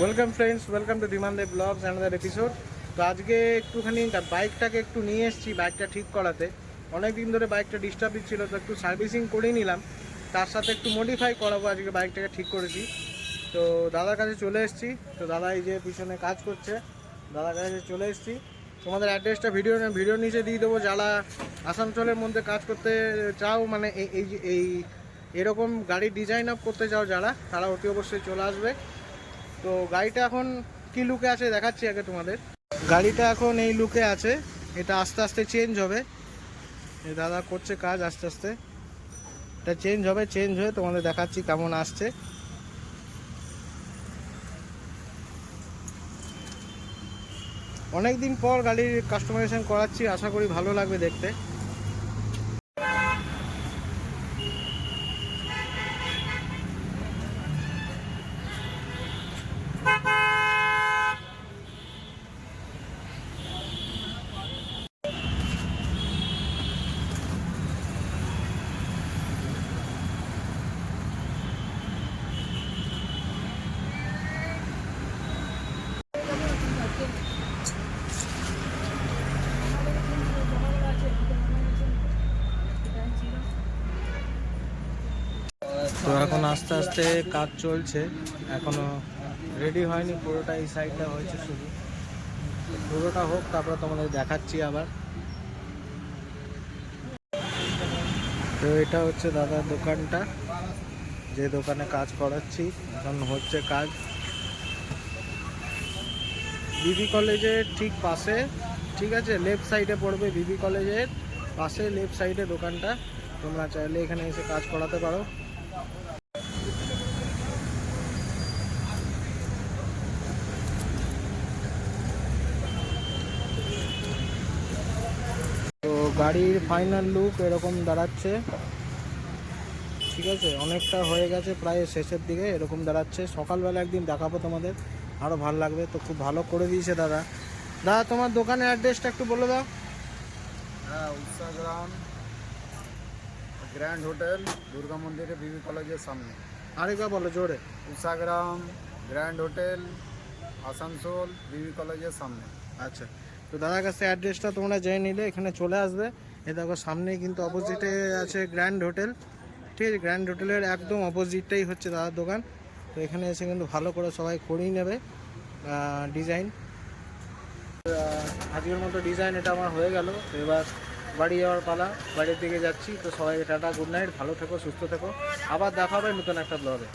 Welcome friends welcome to বিমান দেব blogs another episode তো আজকে একটুখানি বাইকটাকে একটু নিয়ে এসেছি বাইকটা ঠিক করাতে। অনেক দিন ধরে বাইকটা ডিস্টার্ব ছিল, তো একটু সার্ভিসিং করে নিলাম। তার সাথে একটু মডিফাই করাবো, আজকে বাইকটাকে ঠিক করেছি। তো দাদার কাছে চলে এসেছি। তো দাদা এই যে পিছনে কাজ করছে, দাদার কাছে চলে এসেছি। তোমাদের অ্যাড্রেসটা ভিডিও ভিডিও নিচে দিয়ে দেবো। যারা আসানসোলের মধ্যে কাজ করতে চাও মানে এই এই এরকম গাড়ির ডিজাইন আপ করতে চাও যারা, তারা অতি অবশ্যই চলে আসবে। তো গাড়িটা এখন কি লুকে আছে দেখাচ্ছি আগে তোমাদের। গাড়িটা এখন এই লুকে আছে। এটা আস্তে আস্তে চেঞ্জ হবে। দাদা করছে কাজ আস্তে আস্তে। এটা চেঞ্জ হবে চেঞ্জ হয়ে তোমাদের দেখাচ্ছি কেমন আসছে। অনেক দিন পর গাড়ির কাস্টমাইজেশন করাচ্ছি, আশা করি ভালো লাগবে দেখতে। তো এখন আস্তে আস্তে কাজ চলছে। এখনও রেডি হয়নি পুরোটা এই সাইডটা হয়েছে শুধু। পুরোটা হোক, তারপরে তোমাদের দেখাচ্ছি আবার। তো এটা হচ্ছে দাদার দোকানটা, যে দোকানে কাজ করাচ্ছি। এখন হচ্ছে কাজ। বিবি কলেজের ঠিক পাশে, ঠিক আছে? লেফট সাইডে পড়বে বিবি কলেজের পাশে লেফট সাইডে দোকানটা। তোমরা চাইলে এখানে এসে কাজ করাতে পারো। গাড়ির ফাইনাল লুক এরকম দাঁড়াচ্ছে। ঠিক আছে? অনেকটা হয়ে গেছে প্রায় শেষের দিকে, এরকম দাঁড়াচ্ছে। সকালবেলা একদিন দেখাবো তোমাদের আরও ভালো লাগবে। তো খুব ভালো করে দিয়েছে দাদা। দাদা, তোমার দোকানের অ্যাড্রেসটা একটু বলে দাও। হ্যাঁ উৎসাগ্রাম গ্র্যান্ড হোটেল দুর্গা মন্দিরের বিবি কলেজের সামনে। আরেকবার বলো জোরে। উষাগ্রাম গ্র্যান্ড হোটেল আসানসোল বিবি কলেজের সামনে। আচ্ছা তো দাদার কাছে অ্যাড্রেসটা তোমরা জেনে নিলে এখানে চলে আসবে। এ দেখো সামনেই কিন্তু অপোজিটে আছে গ্র্যান্ড হোটেল ঠিক আছে গ্র্যান্ড হোটেলের একদম অপোজিটটাই হচ্ছে দাদার দোকান। তো এখানে এসে কিন্তু ভালো করে সবাই করেই নেবে ডিজাইন আজকের মতো ডিজাইন এটা আমার হয়ে গেল। তো এবার বাড়ি যাওয়ার পালা, বাড়ির দিকে যাচ্ছি। তো সবাই টাটা গুড নাইট ভালো থেকো, সুস্থ থেকো। আবার দেখা হবে নতুন একটা ব্লগে